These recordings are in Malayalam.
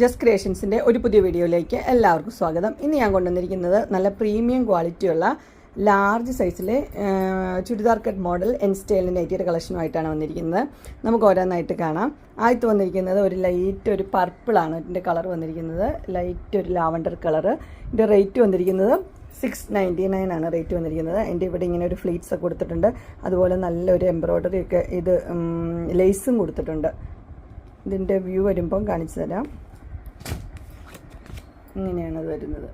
ജസ്റ്റ് ക്രിയേഷൻസിന്റെ ഒരു പുതിയ വീഡിയോയിലേക്ക് എല്ലാവർക്കും സ്വാഗതം. ഇന്ന് ഞാൻ കൊണ്ടുവന്നിരിക്കുന്നത് നല്ല പ്രീമിയം ക്വാളിറ്റിയുള്ള ലാർജ് സൈസിലെ ചുരിദാർ കട്ട് മോഡൽ എൻ സ്റ്റൈലിന്റെ നൈറ്റിയുടെ കളക്ഷനുമായിട്ടാണ് വന്നിരിക്കുന്നത്. നമുക്ക് ഓരോന്നായിട്ട് കാണാം. ആദ്യത്ത് വന്നിരിക്കുന്നത് ഒരു ലൈറ്റ് ഒരു പർപ്പിളാണ് ഇതിന്റെ കളർ വന്നിരിക്കുന്നത്. ലൈറ്റ് ഒരു ലാവണ്ടർ കളർ ഇതിന്റെ റേറ്റ് വന്നിരിക്കുന്നത് സിക്സ് നയന്റി നയൻ ആണ് റേറ്റ് വന്നിരിക്കുന്നത്. എന്റെ ഇവിടെ ഇങ്ങനെ ഒരു ഫ്ലീറ്റ്സ് ഒക്കെ കൊടുത്തിട്ടുണ്ട്. അതുപോലെ നല്ലൊരു എംബ്രോയ്ഡറി ഒക്കെ ഇത് ലേസും കൊടുത്തിട്ടുണ്ട്. ഇതിന്റെ വ്യൂ വരുമ്പം കാണിച്ചു തരാം. ഇങ്ങനെയാണ് അത് വരുന്നത്.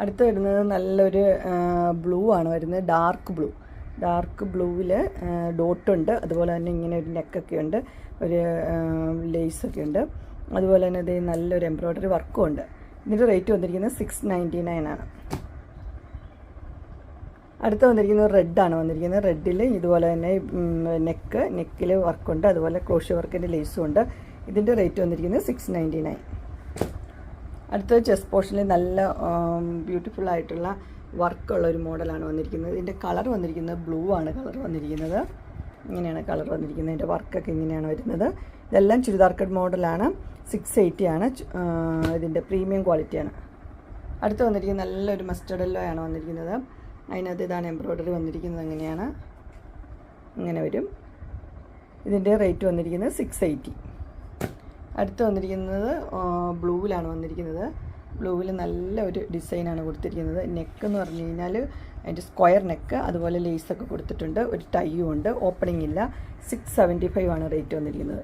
അടുത്ത് വരുന്നത് നല്ലൊരു ബ്ലൂ ആണ് വരുന്നത്. Dark blue. ഡാർക്ക് ബ്ലൂവിൽ ഡോട്ടുണ്ട് അതുപോലെ തന്നെ ഇങ്ങനെ ഒരു നെക്കൊക്കെ ഉണ്ട്. ഒരു ലേസൊക്കെ ഉണ്ട്. അതുപോലെ തന്നെ ഇത് നല്ലൊരു എംബ്രോയ്ഡറി വർക്കും ഉണ്ട്. ഇതിന്റെ റേറ്റ് വന്നിരിക്കുന്നത് സിക്സ് നയന്റി നയൻ ആണ്. അടുത്ത് വന്നിരിക്കുന്നത് റെഡാണ് വന്നിരിക്കുന്നത്. റെഡിൽ ഇതുപോലെ തന്നെ നെക്ക് നെക്കിൽ വർക്കുണ്ട് അതുപോലെ ക്രോഷ്യ വർക്കിന്റെ ലേസും ഉണ്ട്. ഇതിന്റെ റേറ്റ് വന്നിരിക്കുന്നത് സിക്സ് നയന്റി നയൻ അടുത്തത് ചെസ് പോർഷനിൽ നല്ല ബ്യൂട്ടിഫുൾ ആയിട്ടുള്ള വർക്കുള്ള ഒരു മോഡലാണ് വന്നിരിക്കുന്നത്. ഇതിന്റെ കളർ വന്നിരിക്കുന്നത് ബ്ലൂ ആണ് കളർ വന്നിരിക്കുന്നത്. ഇങ്ങനെയാണ് കളർ വന്നിരിക്കുന്നത്. ഇതിന്റെ വർക്കൊക്കെ ഇങ്ങനെയാണ് വരുന്നത്. ഇതെല്ലാം ചുരിദാർ കട്ട് മോഡലാണ് സിക്സ് എയ്റ്റി ആണ്. ഇതിന്റെ പ്രീമിയം ക്വാളിറ്റിയാണ് അടുത്ത് വന്നിരിക്കുന്നത് നല്ലൊരു മസ്റ്റർഡ് എല്ലോ ആണ് വന്നിരിക്കുന്നത്. അതിനകത്ത് ഇതാണ് എംബ്രോയ്ഡറി വന്നിരിക്കുന്നത്. എങ്ങനെയാണ് ഇങ്ങനെ വരും. ഇതിന്റെ റേറ്റ് വന്നിരിക്കുന്നത് സിക്സ് എയ്റ്റി അടുത്ത് വന്നിരിക്കുന്നത് ബ്ലൂവിലാണ് വന്നിരിക്കുന്നത്. ബ്ലൂവിൽ നല്ല ഒരു ഡിസൈനാണ് കൊടുത്തിരിക്കുന്നത്. നെക്ക് എന്ന് പറഞ്ഞു കഴിഞ്ഞാൽ അതിന്റെ സ്ക്വയർ നെക്ക് അതുപോലെ ലേസൊക്കെ കൊടുത്തിട്ടുണ്ട്. ഒരു ടൈയും ഉണ്ട് ഓപ്പണിംഗ് ഇല്ല. സിക്സ് സെവന്റി ഫൈവ് ആണ് റേറ്റ് വന്നിരിക്കുന്നത്.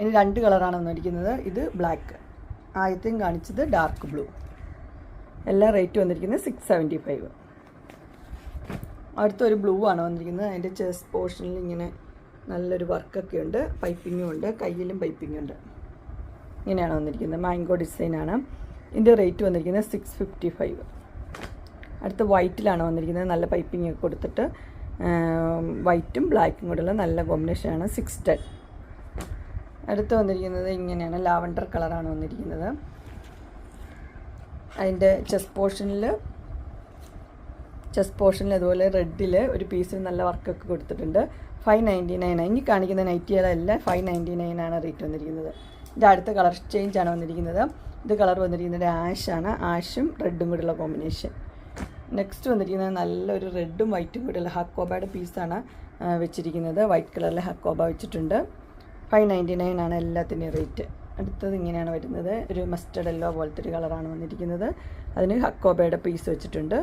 ഇനി രണ്ട് കളറാണ് വന്നിരിക്കുന്നത്. ഇത് ബ്ലാക്ക്. ആദ്യത്തെയും കാണിച്ചത് ഡാർക്ക് ബ്ലൂ. എല്ലാം റേറ്റ് വന്നിരിക്കുന്നത് സിക്സ് സെവന്റി ഫൈവ് അടുത്തൊരു ബ്ലൂ ആണ് വന്നിരിക്കുന്നത്. അതിന്റെ ചെസ്റ്റ് പോർഷനിൽ ഇങ്ങനെ നല്ലൊരു വർക്കൊക്കെ ഉണ്ട്. പൈപ്പിങ്ങും ഉണ്ട്. കയ്യിലും പൈപ്പിംഗ് ഉണ്ട്. ഇങ്ങനെയാണ് വന്നിരിക്കുന്നത്. മാംഗോ ഡിസൈനാണ് ഇതിന്റെ റേറ്റ് വന്നിരിക്കുന്നത് സിക്സ് ഫിഫ്റ്റി ഫൈവ് അടുത്ത വൈറ്റിലാണ് വന്നിരിക്കുന്നത്. നല്ല പൈപ്പിംഗ് ഒക്കെ കൊടുത്തിട്ട് വൈറ്റും ബ്ലാക്കും കൂടെയുള്ള നല്ല കോമ്പിനേഷനാണ് സിക്സ് ടെൻ അടുത്ത് വന്നിരിക്കുന്നത് ഇങ്ങനെയാണ്. ലാവണ്ടർ കളറാണ് വന്നിരിക്കുന്നത്. അതിന്റെ ചെസ് പോർഷനിൽ ചെസ് പോർഷനിൽ അതുപോലെ റെഡിൽ ഒരു പീസിൽ നല്ല വർക്കൊക്കെ കൊടുത്തിട്ടുണ്ട്. ഫൈവ് നയന്റി നയൻ ഇനി കാണിക്കുന്ന നൈറ്റികളെല്ലാം ഫൈവ് നയന്റി നയൻ ആണ് റേറ്റ് വന്നിരിക്കുന്നത്. ഇതിന്റെ അടുത്ത കളർ ചേഞ്ച് ആണ് വന്നിരിക്കുന്നത്. ഇത് കളർ വന്നിരിക്കുന്നത് ആഷാണ് ആഷും റെഡും കൂടെയുള്ള കോമ്പിനേഷൻ നെക്സ്റ്റ് വന്നിരിക്കുന്നത് നല്ലൊരു റെഡും വൈറ്റും കൂടെയുള്ള ഹക്കോബയുടെ പീസാണ് വെച്ചിരിക്കുന്നത്. വൈറ്റ് കളറിൽ ഹക്കോബ വെച്ചിട്ടുണ്ട്. ഫൈവ് നയന്റി നയൻ ആണ് എല്ലാത്തിന്റെയും റേറ്റ് അടുത്തത് ഇങ്ങനെയാണ് വരുന്നത്. ഒരു മസ്റ്റർഡ് എല്ലോ പോലത്തെ ഒരു കളറാണ് വന്നിരിക്കുന്നത്. അതിന് ഹക്കോബയുടെ പീസ് വെച്ചിട്ടുണ്ട്.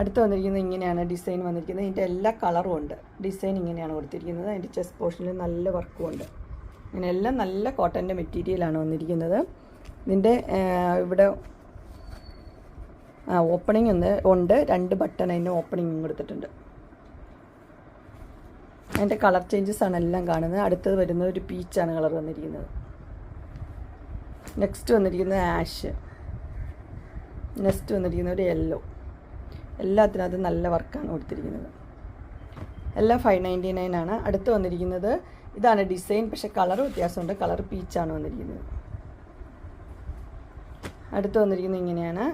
അടുത്ത് വന്നിരിക്കുന്നത് ഇങ്ങനെയാണ്. ഡിസൈൻ വന്നിരിക്കുന്നത്. ഇതിന്റെ എല്ലാ കളറും ഉണ്ട്. ഡിസൈൻ ഇങ്ങനെയാണ് കൊടുത്തിരിക്കുന്നത്. അതിന്റെ ചെസ്റ്റ് പോർഷനിൽ നല്ല വർക്കും ഉണ്ട്. ഇങ്ങനെ എല്ലാം നല്ല കോട്ടന്റെ മെറ്റീരിയലാണ് വന്നിരിക്കുന്നത്. ഇതിന്റെ ഇവിടെ ആ ഓപ്പണിംഗ് ഒന്ന് ഉണ്ട്. രണ്ട് ബട്ടൺ അതിന് ഓപ്പണിംഗ് കൊടുത്തിട്ടുണ്ട്. അതിന്റെ കളർ ചേഞ്ചസ് ആണ് എല്ലാം കാണുന്നത്. അടുത്തത് വരുന്നത് ഒരു പീച്ചാണ് കളർ വന്നിരിക്കുന്നത്. നെക്സ്റ്റ് വന്നിരിക്കുന്നത് ആഷ് നെക്സ്റ്റ് വന്നിരിക്കുന്നത് ഒരു യെല്ലോ എല്ലാത്തിനകത്തും നല്ല വർക്കാണ് കൊടുത്തിരിക്കുന്നത്. എല്ലാം ഫൈവ് നയന്റി നയൻ ആണ്. അടുത്ത് വന്നിരിക്കുന്നത് ഇതാണ് ഡിസൈൻ പക്ഷേ കളർ വ്യത്യാസമുണ്ട്. കളർ പീച്ചാണ് വന്നിരിക്കുന്നത്. അടുത്ത് വന്നിരിക്കുന്നത് ഇങ്ങനെയാണ്.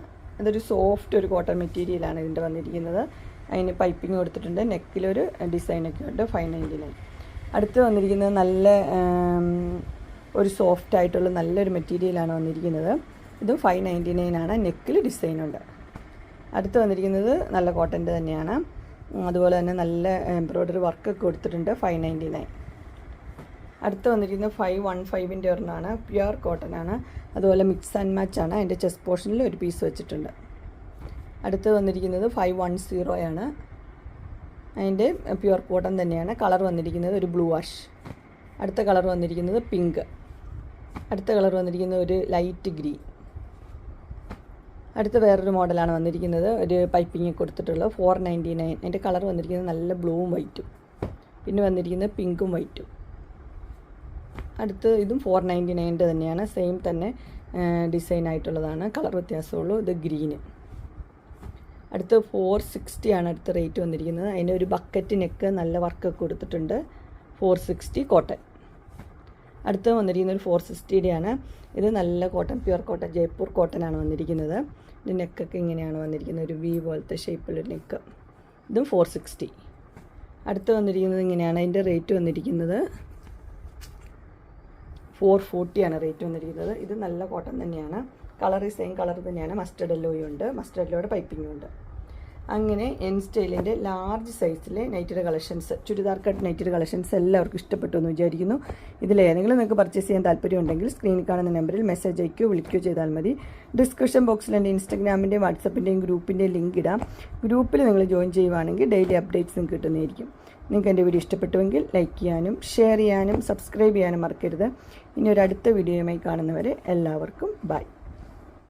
ഇതൊരു സോഫ്റ്റ് ഒരു കോട്ടൺ മെറ്റീരിയലാണ് ഇതിന്റെ വന്നിരിക്കുന്നത്. അതിന് പൈപ്പിംഗ് കൊടുത്തിട്ടുണ്ട്. നെക്കിലൊരു ഡിസൈനൊക്കെ ഉണ്ട് ഫൈവ് നയന്റി നയൻ. അടുത്ത് വന്നിരിക്കുന്നത് നല്ല ഒരു സോഫ്റ്റ് ആയിട്ടുള്ള നല്ലൊരു മെറ്റീരിയലാണ് വന്നിരിക്കുന്നത്. ഇതും ഫൈവ് നയന്റി നയൻ ആണ് നെക്കിൽ ഡിസൈനുണ്ട്. അടുത്ത് വന്നിരിക്കുന്നത് നല്ല കോട്ടന്റെ തന്നെയാണ്. അതുപോലെ തന്നെ നല്ല എംബ്രോയ്ഡറി വർക്കൊക്കെ കൊടുത്തിട്ടുണ്ട് ഫൈവ് നയന്റി നയൻ. അടുത്ത് വന്നിരിക്കുന്നത് ഫൈവ് വൺ ഫൈവിന്റെ ഒരെണ്ണമാണ് പ്യുർ കോട്ടൺ ആണ്. അതുപോലെ മിക്സ് ആൻഡ് മാച്ച് ആണ്. അതിന്റെ ചെസ്റ്റ് പോർഷനിൽ ഒരു പീസ് വെച്ചിട്ടുണ്ട്. അടുത്ത് വന്നിരിക്കുന്നത് ഫൈവ് വൺ സീറോ ആണ്. അതിന്റെ പ്യുവർ കോട്ടൺ തന്നെയാണ്. കളർ വന്നിരിക്കുന്നത് ഒരു ബ്ലൂ വാഷ് അടുത്ത കളർ വന്നിരിക്കുന്നത് പിങ്ക് അടുത്ത കളർ വന്നിരിക്കുന്നത് ഒരു ലൈറ്റ് ഗ്രീൻ അടുത്ത വേറൊരു മോഡലാണ് വന്നിരിക്കുന്നത്. ഒരു പൈപ്പിംഗ് കൊടുത്തിട്ടുള്ള ഫോർ നയന്റി നയൻ അതിന്റെ കളർ വന്നിരിക്കുന്നത് നല്ല ബ്ലൂവും വൈറ്റും പിന്നെ വന്നിരിക്കുന്നത് പിങ്കും വൈറ്റും അടുത്ത് ഇതും ഫോർ നയന്റി നയന്റെ തന്നെയാണ്. സെയിം തന്നെ ഡിസൈൻ ആയിട്ടുള്ളതാണ്. കളർ വ്യത്യാസമുള്ളൂ. ഇത് ഗ്രീന് അടുത്ത് ഫോർ സിക്സ്റ്റി ആണ് അടുത്ത റേറ്റ് വന്നിരിക്കുന്നത്. അതിന്റെ ഒരു ബക്കറ്റ് നെക്ക് നല്ല വർക്കൊക്കെ കൊടുത്തിട്ടുണ്ട്. ഫോർ സിക്സ്റ്റി കോട്ടൺ അടുത്ത് വന്നിരിക്കുന്നത് ഒരു ഫോർ സിക്സ്റ്റിയുടെയാണ് ഇത് നല്ല cotton pure cotton Jaipur cotton ആണ് വന്നിരിക്കുന്നത്. ഇത് നെക്കൊക്കെ ഇങ്ങനെയാണ് വന്നിരിക്കുന്നത്. ഒരു വി പോലത്തെ ഷേപ്പിലൊരു നെക്ക് ഇതും ഫോർ സിക്സ്റ്റി അടുത്ത് വന്നിരിക്കുന്നത് ഇങ്ങനെയാണ്. അതിന്റെ റേറ്റ് വന്നിരിക്കുന്നത് ഫോർ ഫോർട്ടിയാണ് റേറ്റ് വന്നിരിക്കുന്നത്. ഇത് നല്ല കോട്ടൺ തന്നെയാണ്. കളർ സെയിം കളർ തന്നെയാണ്. മസ്റ്റർഡ് എല്ലോയും ഉണ്ട്. മസ്റ്റർഡ് എല്ലോയുടെ ഉണ്ട്. അങ്ങനെ എൻ സ്റ്റൈലിന്റെ large സൈസിലെ knitted collections churidar cut knitted collections എല്ലാവർക്കും ഇഷ്ടപ്പെട്ടു എന്ന് വിചാരിക്കുന്നു. ഇതിലേതെങ്കിലും നിങ്ങൾക്ക് പർച്ചേസ് ചെയ്യാൻ താല്പര്യമുണ്ടെങ്കിൽ സ്ക്രീനിൽ കാണുന്ന നമ്പറിൽ മെസ്സേജ് അയക്കുകയോ വിളിക്കുകയോ ചെയ്താൽ മതി. ഡിസ്ക്രിപ്ഷൻ ബോക്സിൽ എന്റെ ഇൻസ്റ്റാഗ്രാമിന്റെയും വാട്സപ്പിന്റെയും ഗ്രൂപ്പിന്റെയും ലിങ്ക് ഇടാം. ഗ്രൂപ്പിൽ നിങ്ങൾ ജോയിൻ ചെയ്യുവാണെങ്കിൽ ഡെയിലി അപ്ഡേറ്റ്സ് കിട്ടുന്നതായിരിക്കും. നിങ്ങൾക്ക് എന്റെ വീഡിയോ ഇഷ്ടപ്പെട്ടുവെങ്കിൽ ലൈക്ക് ചെയ്യാനും ഷെയർ ചെയ്യാനും സബ്സ്ക്രൈബ് ചെയ്യാനും മറക്കരുത്. ഇനി ഒരു അടുത്ത വീഡിയോയുമായി കാണുന്നവരെ എല്ലാവർക്കും ബൈ